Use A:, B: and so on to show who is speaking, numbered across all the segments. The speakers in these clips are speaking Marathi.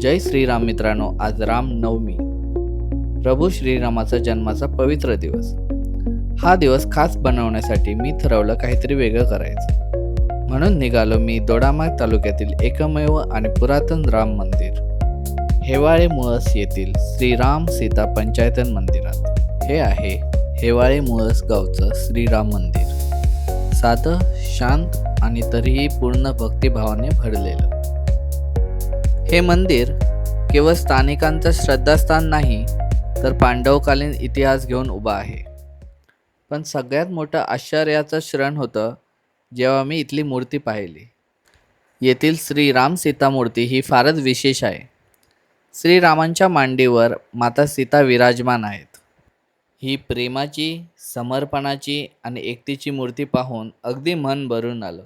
A: जय श्रीराम मित्रांनो आज राम नवमी. प्रभू श्रीरामाचा जन्माचा पवित्र दिवस. हा दिवस खास बनवण्यासाठी मी ठरवलं काहीतरी वेगळं करायचं. म्हणून निघालो मी दोडामार्ग तालुक्यातील एकमेव आणि पुरातन राम मंदिर. हेवाळे मुळस येथील श्रीराम सीता पंचायतन मंदिरात. हे आहे हेवाळे मुळस गावचं श्रीराम मंदिर. साधं शांत आणि तरीही पूर्ण भक्तिभावाने भरलेलं. हे मंदिर केवळ स्थानिकांचं श्रद्धास्थान नाही तर पांडवकालीन इतिहास घेऊन उभा आहे. पण सगळ्यात मोठं आश्चर्याचं शरण होतं जेव्हा मी इथली मूर्ती पाहिली. येथील श्रीराम सीता मूर्ती ही फारच विशेष आहे. श्रीरामांच्या मांडीवर माता सीता विराजमान आहेत. ही प्रेमाची समर्पणाची आणि एकतीची मूर्ती पाहून अगदी मन भरून आलं.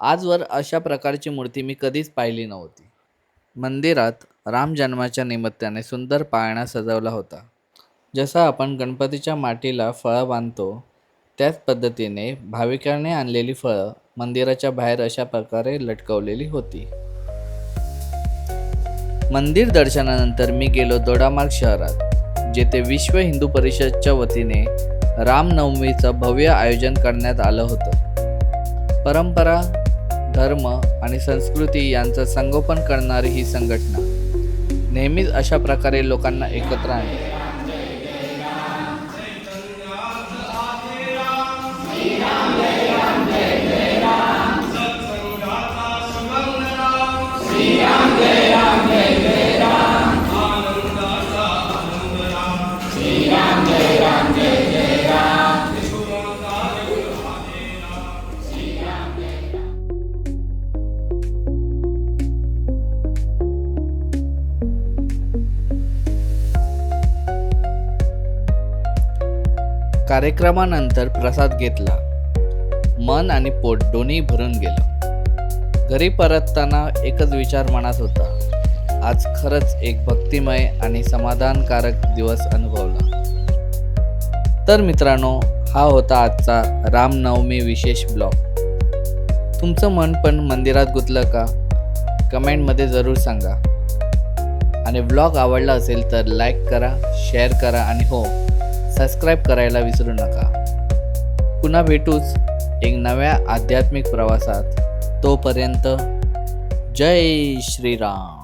A: आजवर अशा प्रकारची मूर्ती मी कधीच पाहिली नव्हती. मंदिरात राम जन्माच्या निमित्ताने सुंदर पाळणा सजवला होता. जसा आपण गणपतीच्या माटीला फळं बांधतो त्याच पद्धतीने भाविकांनी आणलेली फळं मंदिराच्या बाहेर अशा प्रकारे लटकवलेली होती. मंदिर दर्शनानंतर मी गेलो दोडामार्ग शहरात जेथे विश्व हिंदू परिषदच्या वतीने रामनवमीचं भव्य आयोजन करण्यात आलं होतं. परंपरा धर्म आणि संस्कृती यांचं संगोपन करणारी ही संघटना. नेहमीच अशा प्रकारे लोकांना एकत्र आणते कार्यक्रमानंतर प्रसाद घेतला. मन आणि पोट दोन्ही भरून गेलं. घरी परतताना एकच विचार मनात होता. आज खरंच एक भक्तिमय आणि समाधानकारक दिवस अनुभवला. तर मित्रांनो हा होता आजचा रामनवमी विशेष ब्लॉग. तुमचं मन पण मंदिरात गुतलं का? कमेंटमध्ये जरूर सांगा. आणि ब्लॉग आवडला असेल तर लाईक करा शेअर करा आणि हो सबस्क्राईब करायला विसरू नका. पुन्हा भेटूच एक नव्या आध्यात्मिक प्रवासात. तोपर्यंत जय श्रीराम.